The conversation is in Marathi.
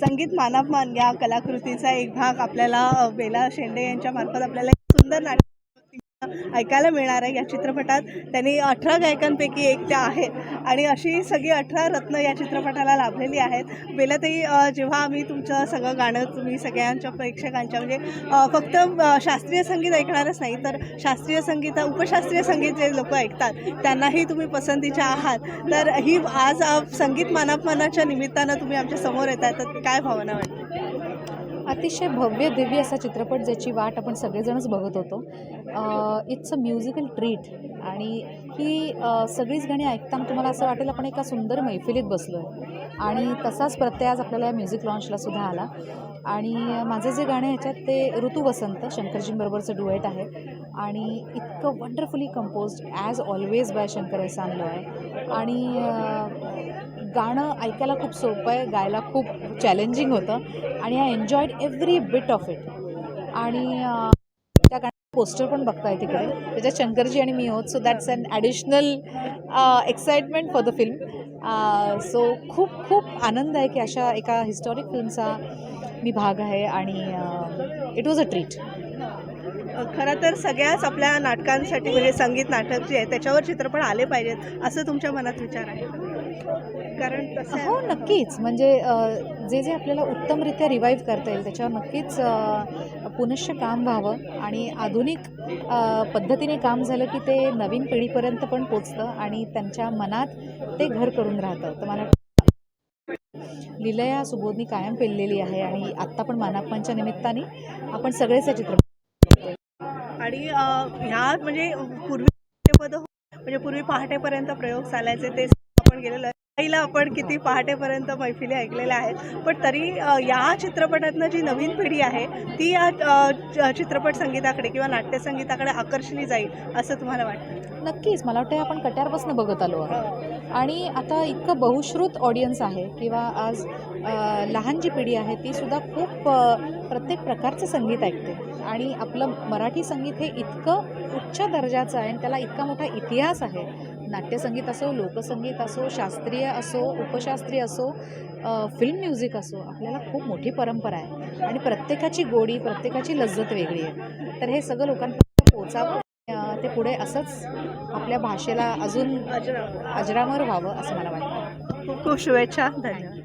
संगीत मानापमान या कलाकृतीचा एक भाग आपल्याला बेला शेंडे यांच्या मार्फत आपल्याला एक सुंदर नाटक ऐकायला मिळणार आहे या चित्रपटात. त्यांनी अठरा गायकांपैकी एक त्या आहेत आणि अशी सगळी अठरा रत्न या चित्रपटाला लाभलेली आहेत. बेलाताई जेव्हा आम्ही तुमचं सगळं गाणं तुम्ही सगळ्यांच्या प्रेक्षकांच्या म्हणजे फक्त शास्त्रीय संगीत ऐकणारच नाही तर शास्त्रीय संगीत उपशास्त्रीय संगीत जे लोक ऐकतात त्यांनाही तुम्ही पसंतीच्या आहात. तर ही आज संगीत मानापमानाच्या निमित्तानं तुम्ही आमच्यासमोर येत आहे तर काय भावना वाटते? अतिशय भव्य दिव्य असा चित्रपट ज्याची वाट आपण सगळेजणच बघत होतो. इट्स अ म्युझिकल ट्रीट आणि ही सगळीच गाणी ऐकताना तुम्हाला असं वाटेल आपण एका सुंदर मैफिलीत बसलो आहे आणि तसाच प्रत्यय आज आपल्याला या म्युझिक लॉन्चला सुद्धा आला. आणि माझं जे गाणं ह्याच्यात ते ऋतू वसंत शंकरजींबरोबरचं डुएट आहे. आणि इतकं wonderfully compose as always by Shankar Ehsaan Loy आहे आणि गाणं ऐकायला खूप सोपं आहे गायला खूप चॅलेंजिंग होतं. आणि I enjoyed every bit of it आणि पोस्टर पण बघताय तिकडे. त्याच्यात शंकरजी आणि मी आहोत so that's an additional excitement for the film so खूप खूप आनंद आहे की अशा एका हिस्टॉरिक फिल्मचा मी भाग आहे आणि uh, it was a treat खरं तर सगळ्याच आपल्या नाटकांसाठी म्हणजे संगीत नाटक जे आहे त्याच्यावर चित्रपट आले पाहिजेत असं तुमच्या मनात विचार आहे? कारण हो नक्कीच. म्हणजे जे जे आपल्याला उत्तमरित्या रिवाईव्ह करता येईल त्याच्यावर नक्कीच पुनश्च काम व्हावं. आणि आधुनिक पद्धतीने काम झालं की ते नवीन पिढीपर्यंत पण पोचतं आणि त्यांच्या मनात ते घर करून राहतं. तर मला लिलया सुबोधनी कायम पेललेली आहे आणि आत्ता पण मानापमानच्या निमित्ताने आपण सगळेच हे चित्रपट आणि ह्या म्हणजे पूर्वी पद म्हणजे पूर्वी पहाटेपर्यंत प्रयोग चालायचे ते आपण गेलेलो आहे. पहिला आपण किती पहाटेपर्यंत मैफिली ऐकलेल्या आहेत पण तरी या चित्रपटातनं जी नवीन पिढी आहे ती या चित्रपट संगीताकडे किंवा नाट्यसंगीताकडे आकर्षली जाईल असं तुम्हाला वाटतं? नक्कीच. मला वाटतं आपण कट्यारपासून बघत आलो आहोत. आणि आता इतकं बहुश्रुत ऑडियन्स आहे किंवा आज लहान जी पिढी आहे ती सुद्धा खूप प्रत्येक प्रकारचं संगीत ऐकते. आणि आपलं मराठी संगीत हे इतकं उच्च दर्जाचं आहे आणि त्याला इतका मोठा इतिहास आहे. नाट्यसंगीत असो लोकसंगीत असो शास्त्रीय असो उपशास्त्रीय असो फिल्म म्युझिक असो आपल्याला खूप मोठी परंपरा आहे. आणि प्रत्येकाची गोडी प्रत्येकाची लज्जत वेगळी आहे. तर हे सगळं लोकांपर्यंत पोचावं ते पुढे असंच आपल्या भाषेला अजून अजरामर व्हावं असं मला वाटतं. खूप खूप शुभेच्छा. धन्यवाद.